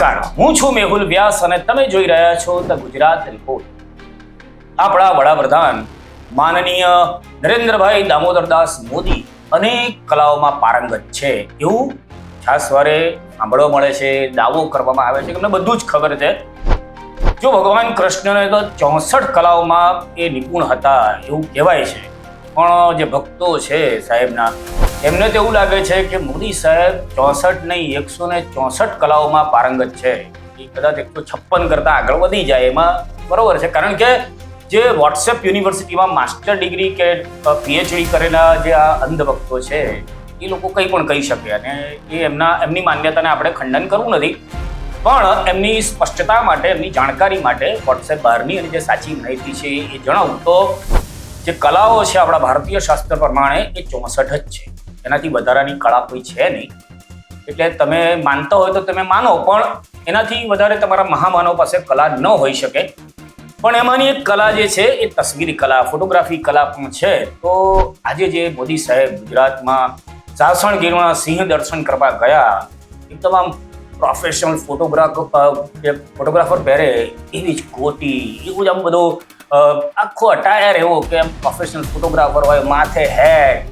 નમસ્કાર. હું છું મેહુલ વ્યાસ અને તમે જોઈ રહ્યા છો ધ ગુજરાત રિપોર્ટ આપણા વડાપ્રધાન માનનીય નરેન્દ્રભાઈ દામોદરદાસ મોદી અનેક કલાઓમાં પારંગત છે. એવું છાસવારે સાંભળવા મળે છે, દાવો કરવામાં આવે છે એમને બધું જ ખબર છે. જો ભગવાન કૃષ્ણને તો ચોસઠ કલાઓમાં એ નિપુણ હતા, એવું કહેવાય છે. પણ જે ભક્તો છે સાહેબના એમને તો એવું લાગે છે કે મોદી સાહેબ ચોસઠ નહીં, એકસો ને ચોસઠ કલાઓમાં પારંગત છે. એ કદાચ એકસો છપ્પન કરતાં આગળ વધી જાય એમાં બરોબર છે. કારણ કે જે વોટ્સએપ યુનિવર્સિટીમાં માસ્ટર ડિગ્રી કે પીએચડી કરેલા જે આ અંધભક્તો છે, એ લોકો કંઈ પણ કહી શકે અને એ એમના, એમની માન્યતાને આપણે ખંડન કરવું નથી. પણ એમની સ્પષ્ટતા માટે, એમની જાણકારી માટે વોટ્સએપ બહારની અને જે સાચી માહિતી છે એ જણાવું તો, જે કલાઓ છે આપણા ભારતીય શાસ્ત્ર પ્રમાણે એ ચોસઠ જ છે. એનાથી વધારાની કળા કોઈ છે નહીં. એટલે તમે માનતા હોય તો તમે માનો, પણ એનાથી વધારે તમારા મહામાનવ પાસે કલા ન હોઈ શકે. પણ એમાંની એક કલા જે છે, એ તસવીર કલા, ફોટોગ્રાફી કલા પણ છે. તો આજે જે મોદી સાહેબ ગુજરાતમાં સાસણગીરમાં સિંહ દર્શન કરવા ગયા, એ તમામ પ્રોફેશનલ ફોટોગ્રાફ ફોટોગ્રાફર પહેરે, એવી જ ગોટી, એવું જ આમ બધો આખો અટાયર એવો કે પ્રોફેશનલ ફોટોગ્રાફર હોય, માથે હેટ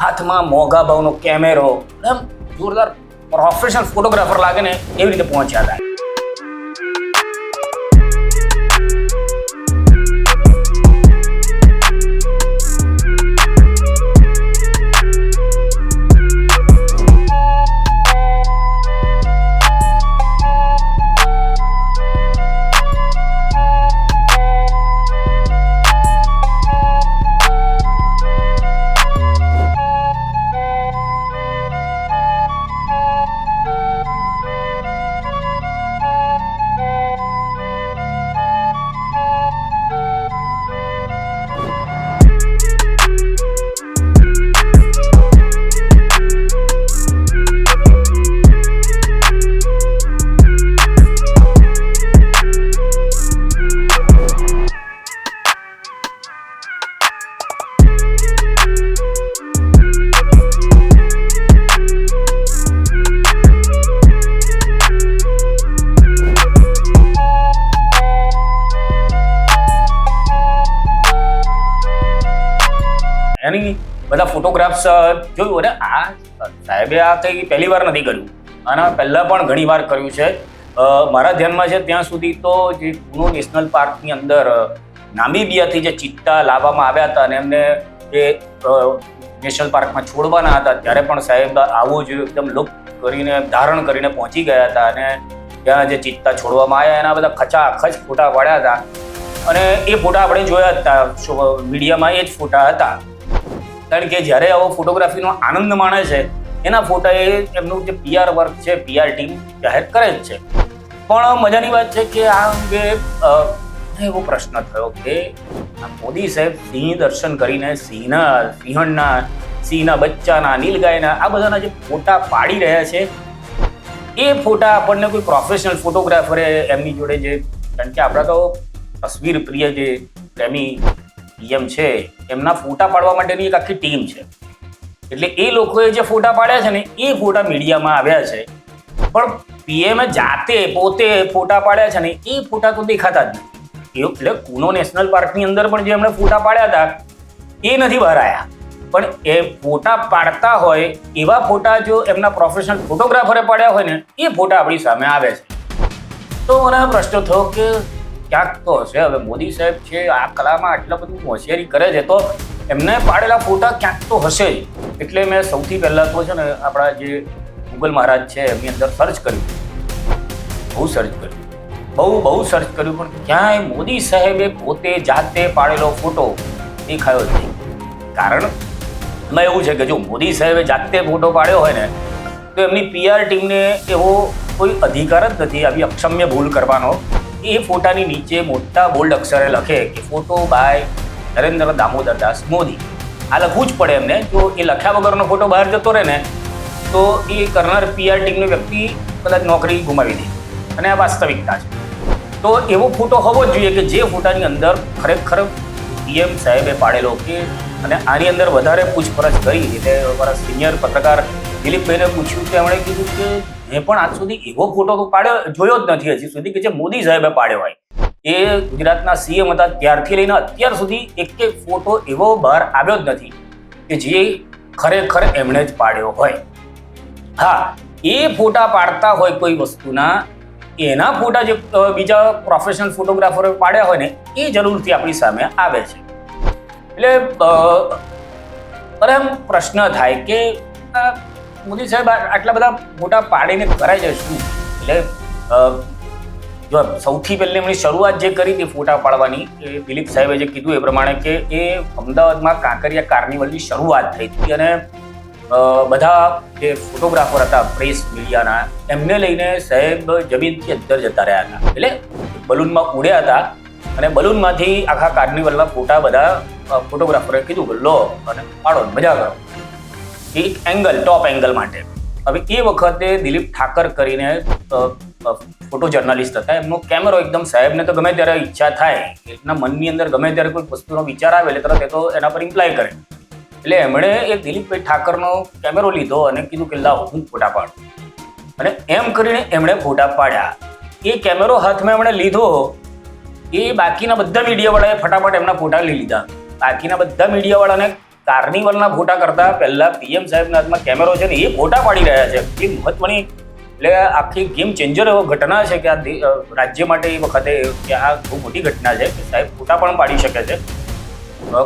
હાથમાં મોઘા ભાવનો કેમેરો એમ જોરદાર પ્રોફેશનલ ફોટોગ્રાફર લાગે ને એવી રીતે પહોંચ્યા હતા. બધા ફોટોગ્રાફ્સ જોયું અને આ સાહેબે આ કંઈ પહેલી વાર નથી કર્યું. આના પહેલાં પણ ઘણી વાર કર્યું છે. મારા ધ્યાનમાં છે ત્યાં સુધી તો જે કુનો નેશનલ પાર્કની અંદર નામીબિયાથી જે ચિત્તા લાવવામાં આવ્યા હતા અને એમને એ નેશનલ પાર્કમાં છોડવાના હતા, ત્યારે પણ સાહેબ આવું જ એકદમ લુક કરીને, ધારણ કરીને પહોંચી ગયા હતા અને ત્યાં જે ચિત્તા છોડવામાં આવ્યા, એના બધા ખચાખચ ફોટા પડ્યા હતા. અને એ ફોટા આપણે જોયા હતા મીડિયામાં એ જ ફોટા હતા. કારણ કે જ્યારે આવો ફોટોગ્રાફીનો આનંદ માણે છે, એના ફોટા એ એમનું જે પીઆર વર્ક છે પીઆર ટીમ જાહેર કરે જ છે. પણ મજાની વાત છે કે આ અંગે એવો પ્રશ્ન થયો કે મોદી સાહેબ સિંહ દર્શન કરીને સિંહના, સિંહણના, સિંહના બચ્ચાના, નીલગાયના, આ બધાના જે ફોટા પાડી રહ્યા છે, એ ફોટા આપણને કોઈ પ્રોફેશનલ ફોટોગ્રાફરે એમની જોડે જે, કારણ કે આપણા તો તસવીર પ્રિય જે પ્રેમી પીએમ છે, એમના ફોટા પાડવા માટેની એક આખી ટીમ છે. એટલે એ લોકોએ જે ફોટા પાડ્યા છે ને, એ ફોટા મીડિયામાં આવ્યા છે. પણ પીએમે જાતે પોતે ફોટા પાડ્યા છે ને, એ ફોટા તો દેખાતા જ નથી. એટલે કુનો નેશનલ પાર્કની અંદર પણ જે એમણે ફોટા પાડ્યા હતા, એ નથી બહાર આવ્યા પણ એ ફોટા પાડતા હોય, એવા ફોટા જો એમના પ્રોફેશનલ ફોટોગ્રાફરે પાડ્યા હોય ને, એ ફોટા આપણી સામે આવે છે. તો મને પ્રશ્ન થયો કે ક્યાંક તો હશે. હવે મોદી સાહેબ છે, આ કલામાં આટલા બધું હોશિયારી કરે છે, તો એમને પાડેલા ફોટા ક્યાંક તો હશે જ. એટલે મેં સૌથી પહેલાં તો છે ને આપણા જે ગૂગલ મહારાજ છે, એમની અંદર સર્ચ કર્યું. બહુ સર્ચ કર્યું. બહુ બહુ સર્ચ કર્યું, પણ ક્યાંય મોદી સાહેબે પોતે જાતે પાડેલો ફોટો દેખાયો જ નહીં. કારણ એમાં એવું છે કે જો મોદી સાહેબે જાતે ફોટો પાડ્યો હોય ને, તો એમની પીઆર ટીમને એવો કોઈ અધિકાર જ નથી. આવી અક્ષમ્ય ભૂલ કરવાનો. એ ફોટાની નીચે મોટા બોલ્ડ અક્ષરે લખે કે ફોટો બાય નરેન્દ્ર દામોદર દાસ મોદી. આ લખવું જ પડે એમને. જો એ લખ્યા વગરનો ફોટો બહાર જતો રહે ને, તો એ કરનાર પીઆર ટીમની વ્યક્તિ કદાચ નોકરી ગુમાવી દે. અને આ વાસ્તવિકતા છે. તો એવો ફોટો હોવો જ જોઈએ કે જે ફોટાની અંદર ખરેખર પીએમ સાહેબે પાડેલો કે, અને આની અંદર વધારે પૂછપરછ કરી. એટલે અમારા સિનિયર પત્રકાર દિલીપભાઈને પૂછ્યું કે એમણે કીધું કે મેં પણ આજ સુધી એવો ફોટો તો પાડ્યો, જોયો જ નથી હજી સુધી કે જે મોદી સાહેબે પાડ્યો હોય. એ ગુજરાતના સીએમ હતા ત્યારથી લઈને અત્યાર સુધી એક એક ફોટો એવો બહાર આવ્યો જ નથી કે જે ખરેખર એમણે જ પાડ્યો હોય. હા, એ ફોટા પાડતા હોય કોઈ વસ્તુના, એના ફોટા જે બીજા પ્રોફેશનલ ફોટોગ્રાફરો પાડ્યા હોય ને, એ જરૂરથી આપણી સામે આવે છે. એટલે અરે એમ પ્રશ્ન થાય કે મોદી સાહેબ આટલા બધા ફોટા પાડીને કરાઈ શું એટલે જો સૌથી પહેલી એમની શરૂઆત જે કરી હતી ફોટા પાડવાની, એ દિલીપ સાહેબે જે કીધું એ પ્રમાણે કે એ અમદાવાદમાં કાંકરિયા કાર્નિવલની શરૂઆત થઈ હતી અને બધા જે ફોટોગ્રાફર હતા, પ્રેસ મીડિયાના, એમને લઈને સાહેબ જમીનથી અંદર જતા રહ્યા હતા. એટલે બલૂનમાં ઉડ્યા હતા અને બલૂનમાંથી આખા કાર્નિવલના ફોટા બધા ફોટોગ્રાફરે કીધું લો, અને પાડો, મજા કરો. એક એંગલ ટોપ એંગલ માટે. હવે એ વખતે દિલીપ ઠાકર કરીને ફોટો જર્નલિસ્ટ હતા. એમનો કેમેરો એકદમ સાહેબને તો ગમે ત્યારે ઈચ્છા થાય. એના મનની અંદર ગમે ત્યારે કોઈ વસ્તુનો વિચાર આવે, એટલે તરત એ તો એના પર ઇમ્પ્લાય કરે. એટલે એમણે એ દિલીપભાઈ ઠાકરનો કેમેરો લીધો અને કીધું કે, લાવ, હું ફોટા પાડું. અને એમ કરીને એમણે ફોટા પાડ્યા. એ કેમેરો હાથમાં એમણે લીધો. એ બાકીના બધા મીડિયાવાળાએ ફટાફટ એમના ફોટા લઈ લીધા. બાકીના બધા મીડિયાવાળાને કાર્નિવલના ફોટા કરતા પહેલા પીએમ સાહેબના હાથમાં કેમેરો છે ને એ ફોટા પાડી રહ્યા છે. એ મહત્વની, એટલે આખી ગેમ ચેન્જર એવો ઘટના છે કે આ રાજ્ય માટે એ વખતે કે આ બહુ મોટી ઘટના છે કે સાહેબ ફોટા પણ પાડી શકે છે.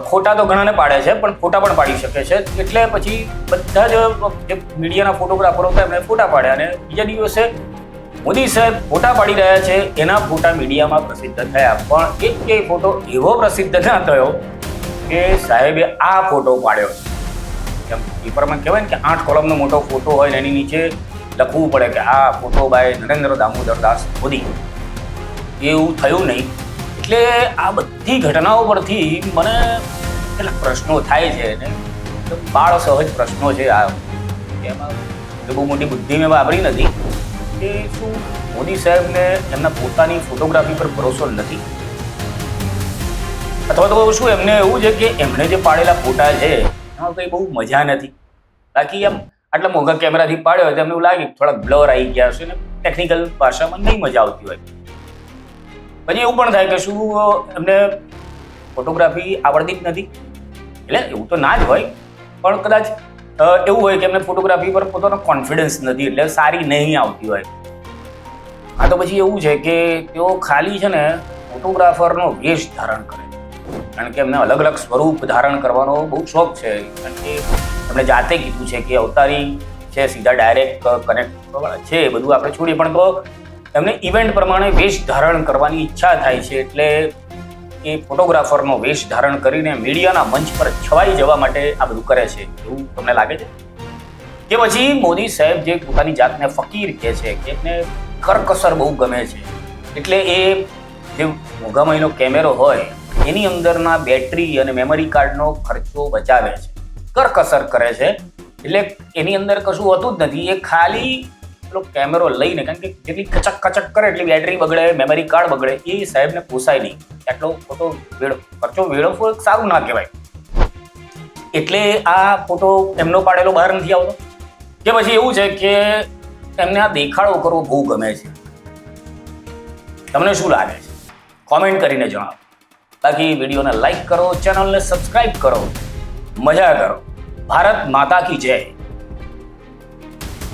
ખોટા તો ઘણાને પાડે છે પણ ફોટા પણ પાડી શકે છે. એટલે પછી બધા જ જે મીડિયાના ફોટોગ્રાફરો હતા એમણે ફોટા પાડ્યા અને બીજા દિવસે મોદી સાહેબ ફોટા પાડી રહ્યા છે. એના ફોટા મીડિયામાં પ્રસિદ્ધ થયા. પણ એક કે ફોટો એવો પ્રસિદ્ધ ના થયો કે સાહેબે આ ફોટો પાડ્યો. છે એમ પેપરમાં કહેવાય ને કે આઠ કોલમનો મોટો ફોટો હોય ને એની નીચે લખવું પડે કે આ ફોટો બાય નરેન્દ્ર દામોદર દાસ મોદી. એવું થયું નહીં. એટલે આ બધી ઘટનાઓ પરથી મને કેટલાક પ્રશ્નો થાય છે ને. બાળ સહજ પ્રશ્નો છે આ. એમાં બહુ મોટી બુદ્ધિ મેં વાપરી નથી. કે શું મોદી સાહેબને એમના પોતાની ફોટોગ્રાફી પર ભરોસો નથી? અથવા તો શું એમને એવું છે કે એમણે જે પાડેલા ફોટા છે, એમાં કંઈ બહુ મજા નથી. બાકી એમ આટલા મોંઘા કેમેરાથી પાડ્યો હોય તો એમને એવું લાગે થોડા બ્લર આવી ગયા હશે ને ટેકનિકલ ભાષામાં નહીં મજા આવતી હોય. પછી એવું પણ થાય કે શું એમને ફોટોગ્રાફી આવડતી જ નથી. એટલે એવું તો ના જ હોય. પણ કદાચ એવું હોય કે એમને ફોટોગ્રાફી પર પોતાનો કોન્ફિડન્સ નથી, એટલે સારી નહીં આવતી હોય. આ તો પછી એવું છે કે તેઓ ખાલી છે ને ફોટોગ્રાફરનો વેશ ધારણ કરે કારણ કે એમને અલગ અલગ સ્વરૂપ ધારણ કરવાનો બહુ શોખ છે. કારણ કે એમણે જાતે કીધું છે કે અવતારી છે, સીધા ડાયરેક્ટ કનેક્ટ છે, એ બધું આપણે છોડીએ. પણ તો એમને ઇવેન્ટ પ્રમાણે વેશ ધારણ કરવાની ઈચ્છા થાય છે. એટલે એ ફોટોગ્રાફરનો વેશ ધારણ કરીને મીડિયાના મંચ પર છવાઈ જવા માટે આ બધું કરે છે. એવું તમને લાગે છે? કે પછી મોદી સાહેબ જે પોતાની જાતને ફકીર કહે છે કે એને કરકસર બહુ ગમે છે. એટલે એ જે મોંઘા કેમેરો હોય એની અંદરના બેટરી અને મેમરી કાર્ડનો ખર્ચો બચાવે છે. કરકસર કરે છે. એટલે એની અંદર કશું હોતું જ નથી. એ ખાલી પેલો કેમેરો લઈને, કારણ કે જેટલી કચક કચક કરે એટલી બેટરી બગડે મેમરી કાર્ડ બગડે, એ સાહેબને પોસાય નહીં. એટલો ફોટો વેળ ખર્ચો વેળવવો સારું ના કહેવાય. એટલે આ ફોટો એમનો પાડેલો બહાર નથી આવતો. કે પછી એવું છે કે એમને આ દેખાડો કરવો બહુ ગમે છે. તમને શું લાગે છે? કોમેન્ટ કરીને જણાવો. બાકી વિડીયોને લાઈક કરો ચેનલને સબસ્ક્રાઇબ કરો. મજા કરો. ભારત માતા કી જય.